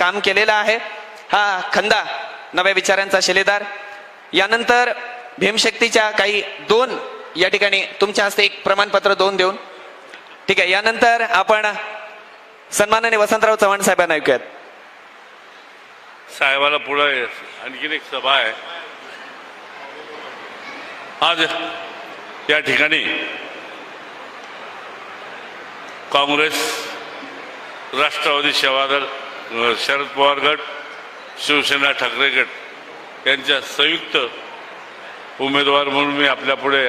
काम केलेलं आहे. हा खंदा नव्या विचारांचा शिलेदार. यानंतर भीमशक्तीच्या काही दोन या ठिकाणी तुमच्या हस्ते एक प्रमाणपत्र दोन देऊन. ठीक आहे यानंतर आपण सन्मानाने वसंतराव चव्हाण साहेबांना ऐकूयात. साहेबाला पुढे आणखीन एक सभा आहे. आज या ठिकाणी काँग्रेस राष्ट्रवादी सेवा दल शरद पवार गट शिवसेना ठाकरे गट यांच्या संयुक्त उमेदवार म्हणून मी आपल्यापुढे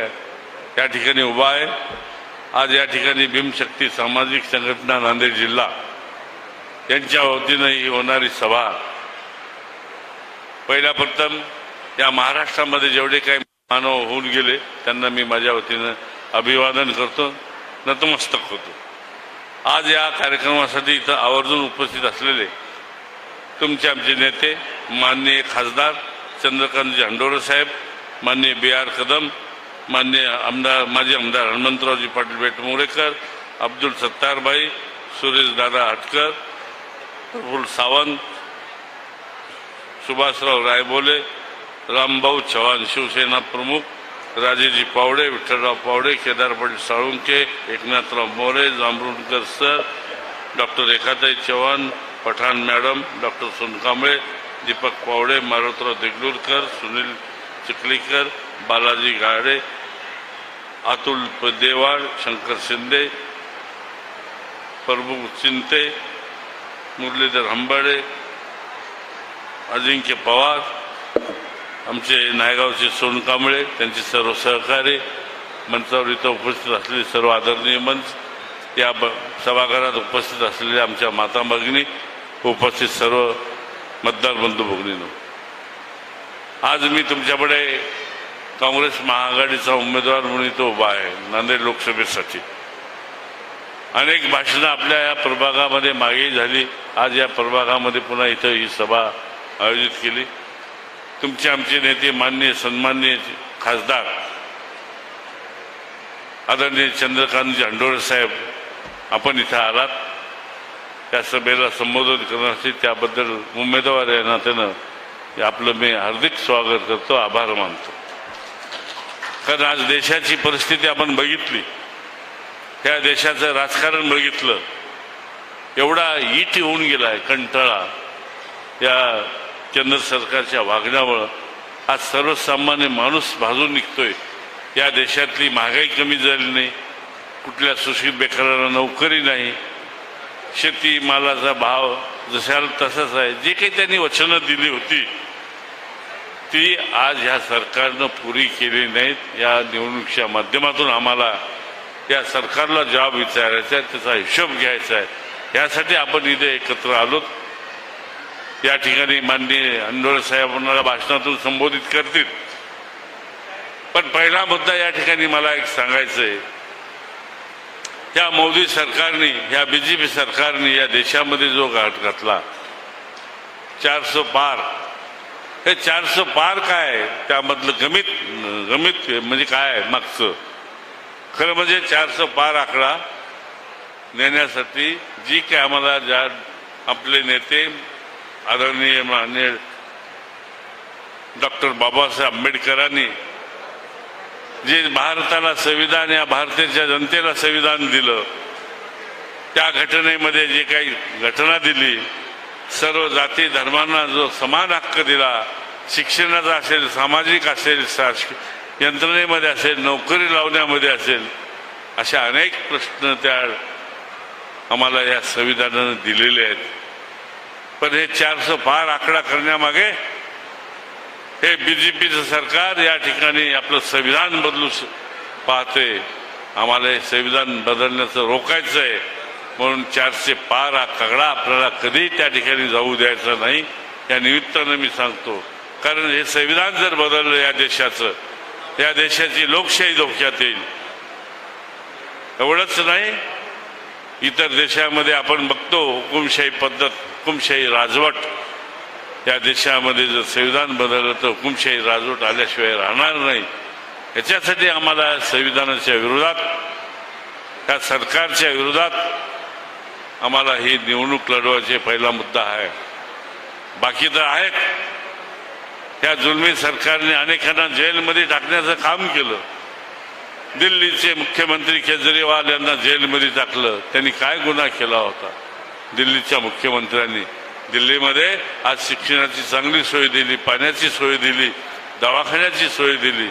या ठिकाणी उभा आहे. आज या ठिकाणी भीमशक्ती सामाजिक संघटना नांदेड जिल्हा यांच्या वतीनं ही होणारी सभा. पहिल्या प्रथम या महाराष्ट्रामध्ये जेवढे काही मानव होऊन गेले त्यांना मी माझ्या वतीनं अभिवादन करतो. नतमस्तक होतो. आज या कार्यक्रमासाठी इथं आवर्जून उपस्थित असलेले तुमचे आमचे नेते माननीय खासदार चंद्रकांतजी हंडोरे साहेब माननीय बी आर कदम माननीय आमदार माजी आमदार हनुमंतरावजी पाटील बेटमोरेकर अब्दुल सत्तारबाई सुरेश दादा हटकर प्रफुल सावंत सुभाषराव रायबोले रामभाऊ चव्हाण शिवसेना प्रमुख Rajeji Pawde Vitthalrao Pawde Kedarpatil Salunke Eknathrao More Jambhrunkar sir doctor Rekhatai Chavan Pathan madam doctor Sonkamble Deepak Pawde Marutrao Deglurkar Sunil Chikhalikar Balaji Gade Atul Dewad Shankar Shinde Prabhu Chinte Murlidhar Hambade Ajinkya Pawar आमचे नायगावचे सोनकांबळे त्यांचे सर्व सहकारी मंचावर इथं उपस्थित असलेले सर्व आदरणीय मंच या ब सभागृहात उपस्थित असलेल्या आमच्या माता भगिनी उपस्थित सर्व मतदार बंधू भगिनीनो. आज मी तुमच्याकडे काँग्रेस महाआघाडीचा उमेदवार म्हणून इथं उभा आहे नांदेड लोकसभेसाठी. अनेक भाषणं आपल्या या प्रभागामध्ये मागे झाली आज या प्रभागामध्ये पुन्हा इथं ही सभा आयोजित केली. तुमचे आमचे नेते मान्य सन्मान्य खासदार आदरणीय चंद्रकांत जांडोळे साहेब आपण इथं आलात. त्या सभेला संबोधन करण्यासाठी त्याबद्दल उमेदवार या नात्यानं आपलं मी हार्दिक स्वागत करतो आभार मानतो. कारण आज देशाची परिस्थिती आपण बघितली. त्या देशाचं राजकारण बघितलं. एवढा ईट होऊन गेलाय कंटाळा. या केंद्र सरकारच्या वागण्यामुळं आज सर्वसामान्य माणूस भाजून निघतोय. या देशातली महागाई कमी झाली नाही. कुठल्या सुशील बेकाराला नोकरी नाही. शेती मालाचा भाव जशाला तसाच आहे. जे काही त्यांनी वचनं दिली होती ती आज ह्या सरकारनं पुरी केली नाहीत. या निवडणुकीच्या माध्यमातून आम्हाला या सरकारला जॉब विचारायचा आहे त्याचा हिशोब घ्यायचा आहे. यासाठी आपण इथे एकत्र आलोत. या ठिकाणी माननीय अंडोळे साहेबांना भाषणातून संबोधित करतील. पण पहिला मुद्दा या ठिकाणी मला एक सांगायचं आहे या मोदी सरकारने या बीजेपी सरकारने या देशामध्ये जो घाट घातला चारशे पार हे चारशे पार काय? आहे? त्यामधलं गमित गमित म्हणजे काय मागचं? खरं म्हणजे चारशे पार आकडा नेण्यासाठी जी काय आम्हाला ज्या आपले नेते आदरणीय मान्य डॉक्टर बाबासाहेब आंबेडकरांनी जे भारताला संविधान या भारताच्या जनतेला संविधान दिलं त्या घटनेमध्ये जे काही घटना दिली सर्व जाती धर्मांना जो समान हक्क दिला शिक्षणाचा असेल सामाजिक असेल यंत्रणेमध्ये असेल नोकरी लावण्यामध्ये असेल अशा अनेक प्रश्न त्या आम्हाला या संविधानानं दिलेले आहेत. पण हे चारशे पार आकडा करण्यामागे हे बीजेपीचं सरकार या ठिकाणी आपलं संविधान बदलू पाहते. आम्हाला हे संविधान बदलण्याचं रोखायचं आहे म्हणून चारशे पार हा कगडा आपल्याला कधी त्या ठिकाणी जाऊ द्यायचा नाही या निमित्तानं मी सांगतो. कारण हे संविधान जर बदललं या देशाचं या देशाची लोकशाही धोक्यात येईल. एवढंच नाही इतर देशामध्ये आपण बघतो हुकुमशाही पद्धत. हुकुमशाही राजवट. या देशामध्ये जर संविधान बदललं तर हुकुमशाही राजवट आल्याशिवाय राहणार नाही. याच्यासाठी आम्हाला संविधानाच्या विरोधात या सरकारच्या विरोधात आम्हाला ही निवडणूक लढवायचे पहिला मुद्दा आहे. बाकी तर आहेत. त्या जुलमी सरकारने अनेकांना जेलमध्ये टाकण्याचं काम केलं. दिल्लीचे मुख्यमंत्री केजरीवाल यांना जेलमध्ये टाकलं. त्यांनी काय गुन्हा केला होता? दिल्लीच्या मुख्यमंत्र्यांनी. दिल्लीमध्ये आज शिक्षणाची चांगली सोय दिली पाण्याची सोय दिली दवाखान्याची सोय दिली.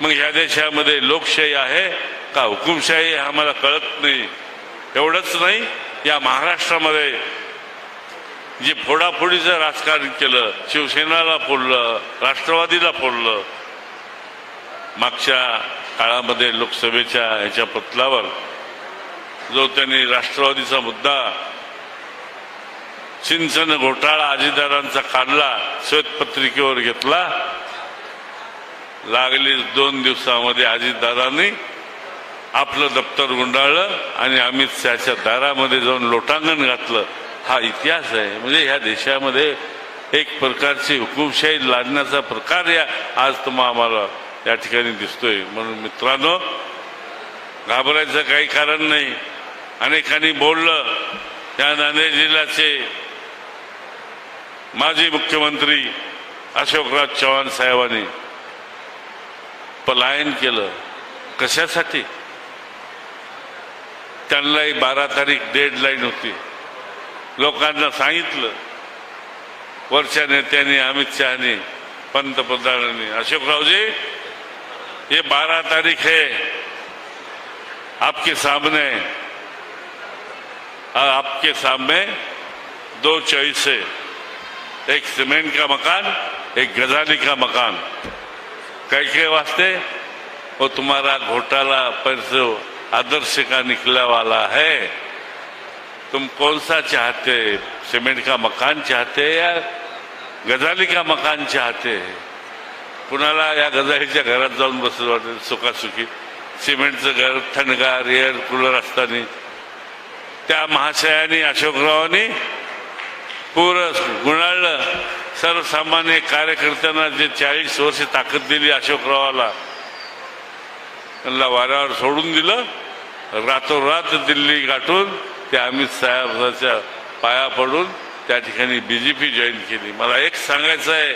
मग ह्या देशामध्ये लोकशाही आहे का हुकुमशाही हे आम्हाला कळत नाही. एवढंच नाही या महाराष्ट्रामध्ये जे फोडाफोडीचं राजकारण केलं शिवसेनाला फोडलं राष्ट्रवादीला फोडलं मागच्या काळामध्ये लोकसभेच्या ह्याच्या पतलावर जो त्यांनी राष्ट्रवादीचा मुद्दा सिंचन घोटाळा अजितदारांचा काढला श्वेतपत्रिकेवर घेतला. लागली दोन दिवसामध्ये अजितदारांनी आपलं दप्तर गुंडाळलं आणि अमित शहाच्या दारामध्ये जाऊन लोटांगण घातलं. हा इतिहास आहे. म्हणजे ह्या देशामध्ये एक प्रकारची हुकुमशाही लादण्याचा प्रकार या आज तुम्हा आम्हाला या ठिकाणी दिसतोय. म्हणून मित्रांनो घाबरायचं काही कारण नाही. अनेकांनी बोललं त्या नांदेड जिल्ह्याचे माजी मुख्यमंत्री अशोकराज चव्हाण साहेबांनी पलायन केलं. कशासाठी? त्यांनाही बारा तारीख डेडलाईन होती. लोकांना सांगितलं. वरच्या नेत्यांनी अमित शहानी पंतप्रधानांनी अशोकरावजी ये बारा तारीख है आपके सामने आपके सामने दो चॉइस है एक सीमेंट का मकान एक गजाली का मकान. कैके वास्ते? वो तुम्हारा घोटाला परसों आदर्श का निकला वाला है। तुम कौन सा चाहते? सीमेंट का मकान चाहते या गजाली का मकान चाहते? कुणाला या गजालीच्या घरात जाऊन बसत वाटेल सुखासुखी. सिमेंटचं घर थंडगार एअर कूलर असताना. त्या महाशयाने अशोकरावांनी पुरं गुणाळलं सर्वसामान्य कार्यकर्त्यांना जे चाळीस वर्ष ताकद दिली अशोकरावाला त्यांना वाऱ्यावर सोडून दिलं. रातोरात दिल्ली गाठून ते अमित साहेबांच्या पाया पडून त्या ठिकाणी बीजेपी जॉईन केली. मला एक सांगायचं आहे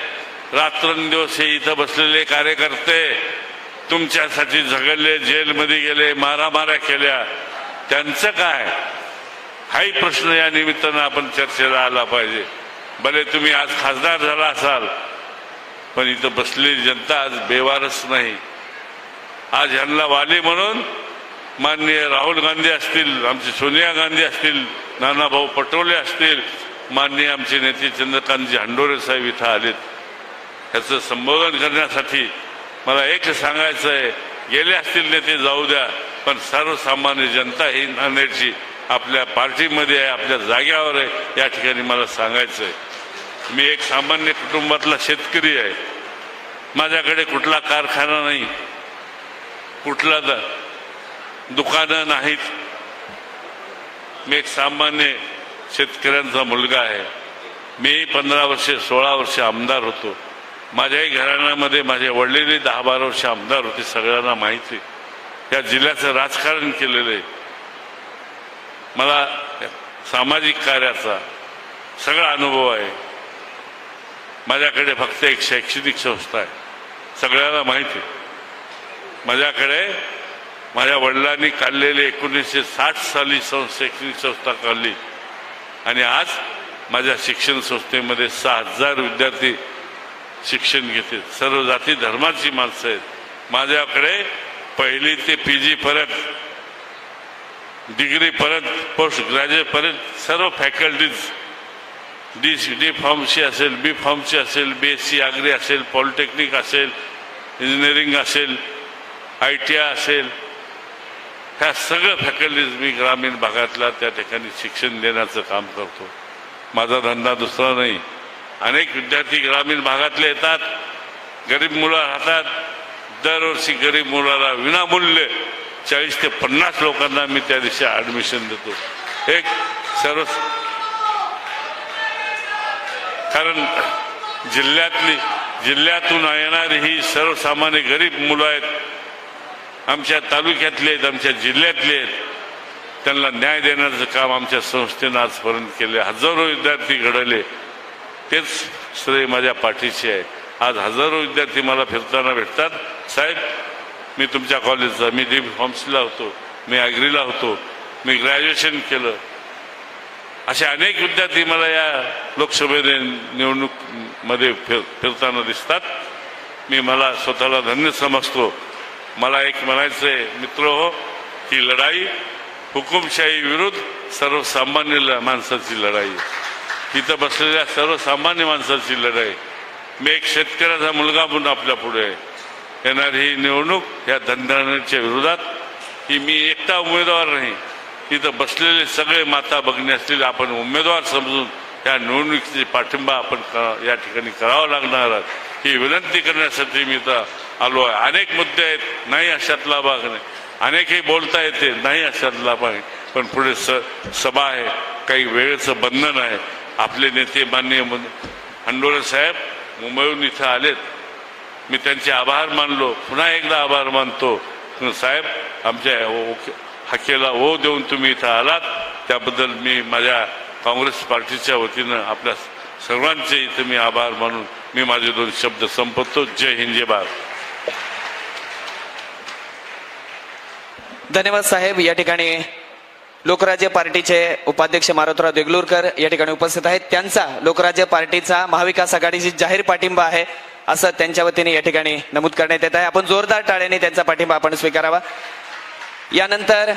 रात्रंदिवस हे इथं बसलेले कार्यकर्ते तुमच्यासाठी झगडले जेलमध्ये गेले मारामाऱ्या केल्या. त्यांचं काय? हाही प्रश्न या निमित्तानं आपण चर्चेला आला पाहिजे. भले तुम्ही आज खासदार झाला असाल पण इथं बसलेली जनता आज बेवारच नाही. आज ह्यांना वाली म्हणून माननीय राहुल गांधी असतील आमची सोनिया गांधी असतील नानाभाऊ पटोले असतील माननीय आमचे नेते चंद्रकांतजी हंडोरे साहेब इथं आलेत. ह्याचं संबोधन करण्यासाठी मला एक सांगायचं आहे गेले असतील नेते जाऊ द्या पण सर्वसामान्य जनता ही नांदेडची आपल्या पार्टीमध्ये आहे आपल्या जाग्यावर आहे या ठिकाणी मला सांगायचं आहे मी एक सामान्य कुटुंबातला शेतकरी आहे. माझ्याकडे कुठला कारखाना नाही. कुठला द दुकानं नाहीत. मी एक सामान्य शेतकऱ्यांचा मुलगा आहे. मी पंधरा वर्षे सोळा वर्ष आमदार होतो. माझ्याही घराण्यामध्ये माझे वडलेले दहा बारा वर्ष आमदार होते सगळ्यांना माहिती या जिल्ह्याचं राजकारण केलेलं आहे. मला सामाजिक कार्याचा सगळा अनुभव आहे. माझ्याकडे फक्त एक शैक्षणिक संस्था आहे. सगळ्याला माहिती आहे. माझ्याकडे माझ्या वडिलांनी काढलेली एकोणीसशे साठ साली सं शैक्षणिक संस्था काढली. आणि आज माझ्या शिक्षण संस्थेमध्ये सहा हजार विद्यार्थी शिक्षण घेते सर्व जाती धर्माची माणसं आहेत. माझ्याकडे पहिली ते पी जी डिग्री पर्यंत पोस्ट ग्रॅज्युएट पर्यंत सर्व फॅकल्टीज डी डी फॉर्मची असेल बी फॉर्मची असेल बी एस सी आग्री असेल पॉलिटेक्निक असेल इंजिनिअरिंग असेल आय टी आय असेल ह्या सगळं फॅकल्टीज मी ग्रामीण भागातल्या त्या ठिकाणी शिक्षण देण्याचं काम करतो. माझा धंदा दुसरा नाही. अनेक विद्यार्थी ग्रामीण भागातले येतात. गरीब मुलं राहतात. दरवर्षी गरीब मुलाला विनामूल्य चाळीस ते पन्नास लोकांना मी त्या दिवशी ॲडमिशन देतो. एक सर्व कारण जिल्ह्यातली जिल्ह्यातून येणारी ही सर्वसामान्य गरीब मुलं आहेत. आमच्या तालुक्यातले आहेत आमच्या जिल्ह्यातले आहेत. त्यांना न्याय देण्याचं काम आमच्या संस्थेनं आजपर्यंत केले हजारो विद्यार्थी घडवले तेच श्रेय माझ्या पाठीशी आहे. आज हजारो विद्यार्थी मला फिरताना भेटतात. साहेब मी तुमच्या कॉलेजचा मी डी फॉर्म्सला होतो मी ॲग्रीला होतो मी ग्रॅज्युएशन केलं. असे अनेक विद्यार्थी मला या लोकसभेने निवडणूकमध्ये फिर फिरताना दिसतात. मी मला स्वतःला धन्य समजतो. मला एक म्हणायचं आहे मित्र हो की लढाई हुकुमशाही विरुद्ध सर्वसामान्य ल- माणसाची लढाई तिथं बसलेल्या सर्वसामान्य माणसाची लढाई मी एक शेतकऱ्याचा मुलगा म्हणून आपल्या पुढे आहे. येणारी ही निवडणूक या धंद्याच्या विरोधात की मी एकटा उमेदवार नाही. तिथं बसलेले सगळे माता भगिनी असलेले आपण उमेदवार समजून या निवडणुकीचे पाठिंबा आपण या ठिकाणी करावा लागणार आहात ही विनंती करण्यासाठी मी इथं आलो आहे. अनेक मुद्दे आहेत नाही अशातला भाग नाही. अनेकही बोलता येते नाही अशातला भाग आहे. पण पुढे स सभा आहे काही वेळेचं बंधन आहे. आपले नेते माननीय मुं- साहेब मुंबईहून इथं आलेत. मी त्यांचे आभार मानलो. पुन्हा एकदा आभार मानतो. साहेब आमच्या ओ- हाकेला हो देऊन तुम्ही इथं आलात. त्याबद्दल मी माझ्या काँग्रेस पार्टीच्या वतीनं आपल्या सर्वांचे इथं मी आभार मानून मी माझे दोन शब्द संपवतो. जय हिंद जय भारत. धन्यवाद साहेब. या ठिकाणी लोकराज्य पार्टीचे उपाध्यक्ष मारुतराव देगलूरकर या ठिकाणी उपस्थित आहेत. त्यांचा लोकराज्य पार्टीचा महाविकास आघाडीची जाहीर पाठिंबा आहे. असं त्यांच्या वतीने या ठिकाणी नमूद करण्यात येत आहे. आपण जोरदार टाळ्याने त्यांचा पाठिंबा आपण स्वीकारावा. यानंतर